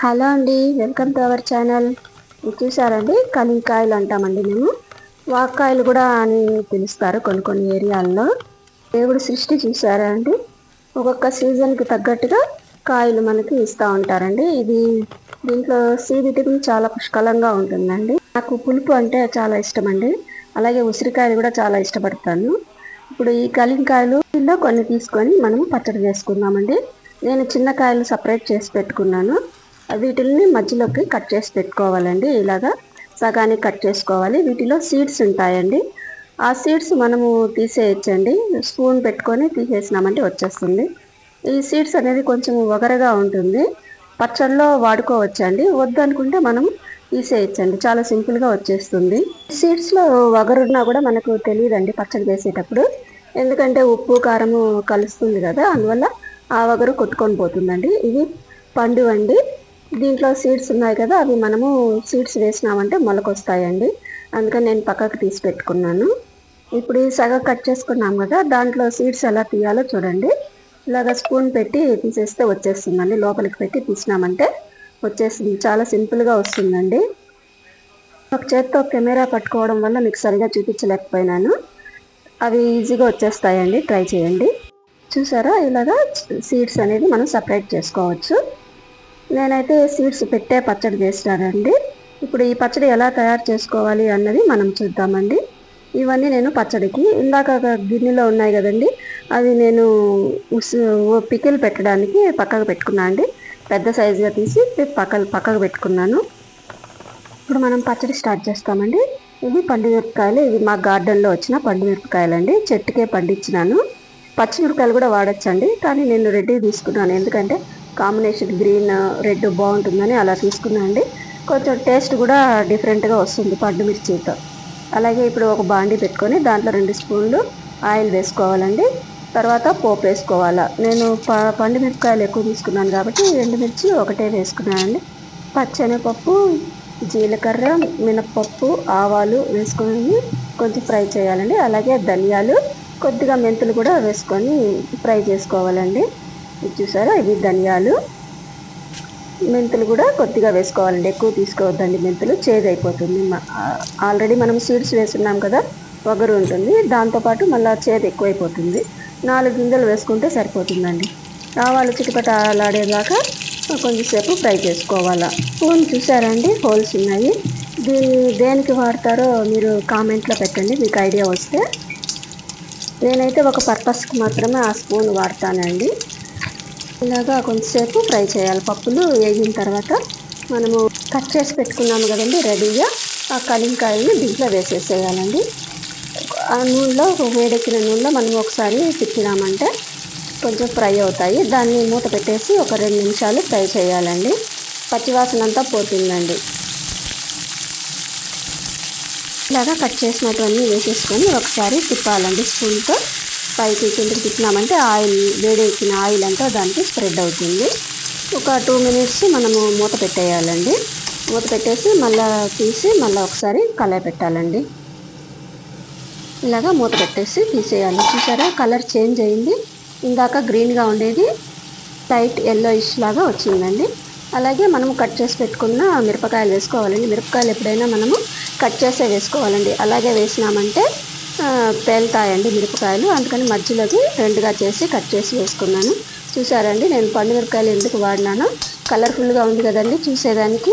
Hello అండి welcome to our channel. చూసారండి? కలింకాయలు అంటామండి మేము. వాక్కాయలు కూడా అని పిలుస్తారు కొన్ని కొన్ని ఏరియాల్లో. దేవుడు సృష్టి చూసారా అండి? ఒక్కొక్క సీజన్కి తగ్గట్టుగా కాయలు మనకి ఇస్తూ ఉంటారండి. ఇది దీంట్లో సి విటమిన్ చాలా పుష్కలంగా ఉంటుందండి. నాకు పులుపు అంటే చాలా ఇష్టం అండి అలాగే ఉసిరికాయలు కూడా చాలా ఇష్టపడతాను. ఇప్పుడు ఈ కలింకాయలు కొన్ని తీసుకొని మనం పచ్చడి చేసుకుందామండి. నేను చిన్న కాయలు సపరేట్ చేసి పెట్టుకున్నాను. వీటిల్ని మధ్యలోకి కట్ చేసి పెట్టుకోవాలండి. ఇలాగా సగానికి కట్ చేసుకోవాలి. వీటిలో సీడ్స్ ఉంటాయండి. ఆ సీడ్స్ మనము తీసేయచ్చండి. స్పూన్ పెట్టుకొని తీసేసినామంటే వచ్చేస్తుంది. ఈ సీడ్స్ అనేది కొంచెం ఒగరగా ఉంటుంది. పచ్చళ్ళలో వాడుకోవచ్చండి. వద్దు అనుకుంటే మనం తీసేయచ్చండి. చాలా సింపుల్గా వచ్చేస్తుంది. సీడ్స్లో వగరున్నా కూడా మనకు తెలియదండి పచ్చడి చేసేటప్పుడు. ఎందుకంటే ఉప్పు కారము కలుస్తుంది కదా. అందువల్ల ఆ వగరు కొట్టుకొని పోతుందండి. ఇవి పండు అండి. దీంట్లో సీడ్స్ ఉన్నాయి కదా అవి మనము సీడ్స్ వేసినామంటే మొలకొస్తాయండి. అందుకని నేను పక్కకు తీసి పెట్టుకున్నాను. ఇప్పుడు ఈ సగ కట్ చేసుకున్నాం కదా దాంట్లో సీడ్స్ ఎలా తీయాలో చూడండి. ఇలాగ స్పూన్ పెట్టి తీసేస్తే వచ్చేస్తుందండి. లోపలికి పెట్టి తీసినామంటే వచ్చేస్తుంది. చాలా సింపుల్గా వస్తుందండి. ఒక చేత్తో కెమెరా పట్టుకోవడం వల్ల మీకు సరిగా చూపించలేకపోయినాను. అవి ఈజీగా వచ్చేస్తాయండి. ట్రై చేయండి. చూసారా? ఇలాగా సీడ్స్ అనేది మనం సపరేట్ చేసుకోవచ్చు. నేనైతే సీడ్స్ పెట్టే పచ్చడి చేస్తానండి. ఇప్పుడు ఈ పచ్చడి ఎలా తయారు చేసుకోవాలి అన్నది మనం చూద్దామండి. ఇవన్నీ నేను పచ్చడికి ఇందాక గిన్నెలో ఉన్నాయి కదండి. అవి నేను పికిల్ పెట్టడానికి పక్కకు పెట్టుకున్నాను అండి. పెద్ద సైజుగా తీసి పక్క పక్కకు పెట్టుకున్నాను. ఇప్పుడు మనం పచ్చడి స్టార్ట్ చేస్తామండి. ఇవి పండుమిరపకాయలు ఇవి మా గార్డెన్లో వచ్చిన పండు అండి చెట్టుకే పండించినాను. పచ్చిమిరపకాయలు కూడా వాడచ్చండి. కానీ నేను రెడ్డి తీసుకున్నాను. ఎందుకంటే కాంబినేషన్ గ్రీన్ రెడ్ బాగుంటుందని అలా తీసుకున్నాను అండి కొంచెం టేస్ట్ కూడా డిఫరెంట్గా వస్తుంది పండు మిర్చితో అలాగే ఇప్పుడు ఒక బాండి పెట్టుకొని దాంట్లో రెండు స్పూన్లు ఆయిల్ వేసుకోవాలండి. తర్వాత పోపు వేసుకోవాలా. నేను ప పండు మిరపకాయలు ఎక్కువ తీసుకున్నాను కాబట్టి ఎండుమిర్చి ఒకటే వేసుకున్నానండి. పచ్చనిపప్పు జీలకర్ర మినపప్పు ఆవాలు వేసుకొని కొంచెం ఫ్రై చేయాలండి. అలాగే ధనియాలు కొద్దిగా మెంతులు కూడా వేసుకొని ఫ్రై చేసుకోవాలండి. ఇది చూసారా? ఇవి ధనియాలు. మెంతులు కూడా కొద్దిగా వేసుకోవాలండి. ఎక్కువ తీసుకోవద్దండి మెంతులు. చేదు అయిపోతుంది ఆల్రెడీ మనం సీడ్స్ వేసున్నాం కదా వగరు ఉంటుంది. దాంతోపాటు మళ్ళీ చేదు ఎక్కువైపోతుంది. నాలుగు గింజలు వేసుకుంటే సరిపోతుందండి. ఆవాలు చిటిపటలాడేదాకా కొంచెంసేపు ఫ్రై చేసుకోవాలా. స్పూన్ చూసారండి? హోల్స్ ఉన్నాయి. దీన్ని దేనికి వాడతారో మీరు కామెంట్లో పెట్టండి. మీకు ఐడియా వస్తే. నేనైతే ఒక పర్పస్కి మాత్రమే ఆ స్పూన్ వాడతానండి. ఇలాగా కొంచెంసేపు ఫ్రై చేయాలి. పప్పులు వేగిన తర్వాత మనము కట్ చేసి పెట్టుకున్నాము కదండి రెడీగా. ఆ కలింకాయని దీంట్లో వేసేసేయాలండి. ఆ నూనెలో వేడెక్కిన నూనెలో మనం ఒకసారి తిప్పినామంటే కొంచెం ఫ్రై అవుతాయి. దాన్ని మూత పెట్టేసి ఒక రెండు నిమిషాలు ఫ్రై చేయాలండి. పచ్చివాసన అంతా పోతుందండి. ఇలాగా కట్ చేసినటువన్నీ వేసేసుకొని ఒకసారి తిప్పాలండి స్పూన్తో. పైకి కిందకి తిప్పినామంటే ఆయిల్ వేడెక్కిన ఆయిల్ అంతా దానికి స్ప్రెడ్ అవుతుంది. ఒక టూ మినిట్స్ మనము మూత పెట్టేయాలండి. మూత పెట్టేసి మళ్ళీ తీసి మళ్ళీ ఒకసారి కలర్ పెట్టాలండి. ఇలాగా మూత పెట్టేసి తీసేయాలి. చూసారా? కలర్ చేంజ్ అయింది. ఇందాక గ్రీన్గా ఉండేది. లైట్ ఎల్లోయిష్ లాగా వచ్చిందండి. అలాగే మనం కట్ చేసి పెట్టుకున్న మిరపకాయలు వేసుకోవాలండి. మిరపకాయలు ఎప్పుడైనా మనము కట్ చేసే వేసుకోవాలండి. అలాగే వేసినామంటే పేలుతాయండి మిరపకాయలు. అందుకని మధ్యలోకి రెండుగా చేసి కట్ చేసి వేసుకున్నాను. చూసారండి నేను పండు మిరపకాయలు ఎందుకు వాడినానో. కలర్ఫుల్గా ఉంది కదండి చూసేదానికి.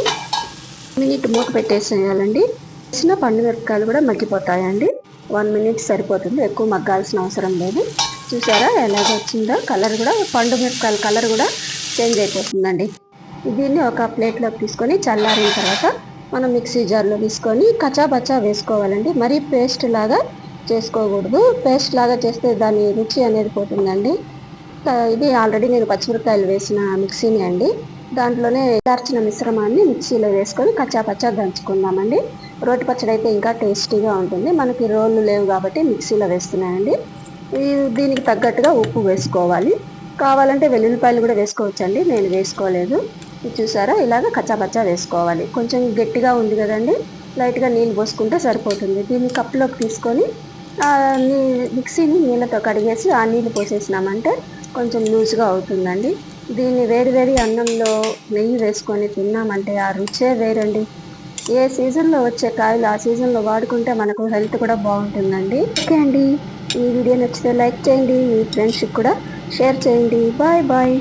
మినిట్ మూత పెట్టేసేయాలండి. వేసిన పండు మిరపకాయలు కూడా మగ్గిపోతాయండి. వన్ మినిట్ సరిపోతుంది ఎక్కువ మగ్గాల్సిన అవసరం లేదు. చూసారా ఎలాగ వచ్చిందో? కలర్ కూడా పండు మిరపకాయల కలర్ కూడా చేంజ్ అయిపోతుందండి. దీన్ని ఒక ప్లేట్లోకి తీసుకొని చల్లారిన తర్వాత మనం మిక్సీ జార్లో తీసుకొని కచాబచా వేసుకోవాలండి. మరీ పేస్ట్ లాగా చేసుకోకూడదు. పేస్ట్ లాగా చేస్తే దాని రుచి అనేది పోతుందండి. ఇది ఆల్రెడీ నేను పచ్చిమిరపకాయలు వేసిన మిక్సీని అండి. దాంట్లోనే దార్చిన మిశ్రమాన్ని మిక్సీలో వేసుకొని కచ్చాపచ్చా దంచుకుందామండి. రోటి పచ్చడి అయితే ఇంకా టేస్టీగా ఉంటుంది. మనకి రోళ్ళు లేవు కాబట్టి మిక్సీలో వేస్తున్నాయండి. దీనికి తగ్గట్టుగా ఉప్పు వేసుకోవాలి. కావాలంటే వెల్లుల్లిపాయలు కూడా వేసుకోవచ్చండి. నేను వేసుకోలేదు. చూసారా? ఇలాగ కచ్చాపచ్చా వేసుకోవాలి. కొంచెం గట్టిగా ఉంది కదండి. లైట్గా నీళ్ళు పోసుకుంటే సరిపోతుంది. దీన్ని కప్లోకి తీసుకొని మిక్సీని నీళ్ళతో కడిగేసి ఆ నీళ్ళు పోసేసినామంటే కొంచెం లూజ్గా అవుతుందండి. దీన్ని వేడి వేడి అన్నంలో నెయ్యి వేసుకొని తిన్నామంటే ఆ రుచే వేరండి. ఏ సీజన్లో వచ్చే కాయలు ఆ సీజన్లో వాడుకుంటే మనకు హెల్త్ కూడా బాగుంటుందండి. ఓకే అండి. ఈ వీడియో నచ్చితే లైక్ చేయండి. మీ ఫ్రెండ్స్కి కూడా షేర్ చేయండి. Bye bye.